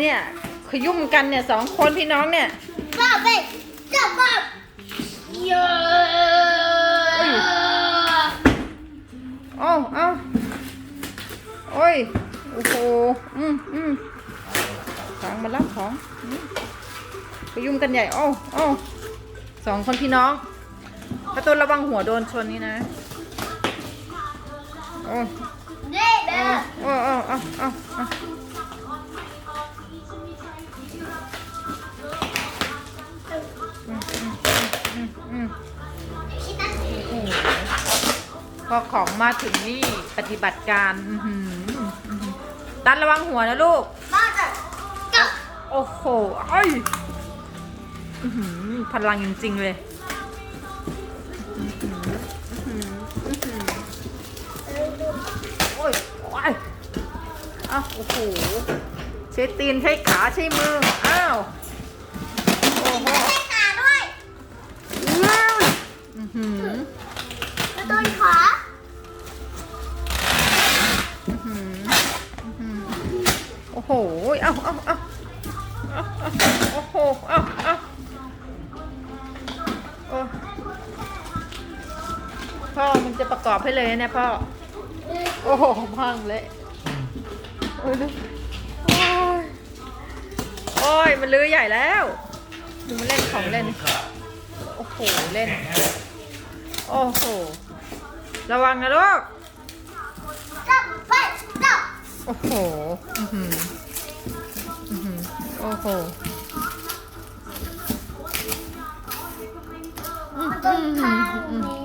เนี่ยขยุ่มกันเนี่ยสองคนพี่น้องเนี่ยบ้าไปจับบ้าเยอะโอ้เอาโอ้ยโอ้โหอืมอืมฟังมารับของอืมขยุ่มกันใหญ่โอ้โอ้สองคนพี่น้องประตูระวังหัวโดนชนนี่นะโอ้เด้เด้อโอ้โอ้เอาเอาเอาอื อืมอืมคิดนะพอของมาถึงนี่ปฏิบัติการอื้อหืออื้อหือตันระวังหัวนะลูก บ้าจะจับโอ้โหไอ้ยอื้อหือพลังจริงๆเลยอื้อหืออื้อหืออื้อหือโอ้ยโอ้ยอ้าวโอ้โหใช้ตีนใช้ขาใช้มือ อ้าว โอ้โห อ้โห เอาเอาเอาโอ้โห เอาเอาโอ้พ่อมันจะประกอบให้เลยนะพ่อ โอ้โหพังเละโอ้ยดูโอ้ยโอ้ย มันลื้อใหญ่แล้วดูมันเล่นของเล่น โอ้โห เล่น โอ้โห ระวังนะลูก โอ้โหอือหืออือหือโอ้โหมันโดนขาอืมนี่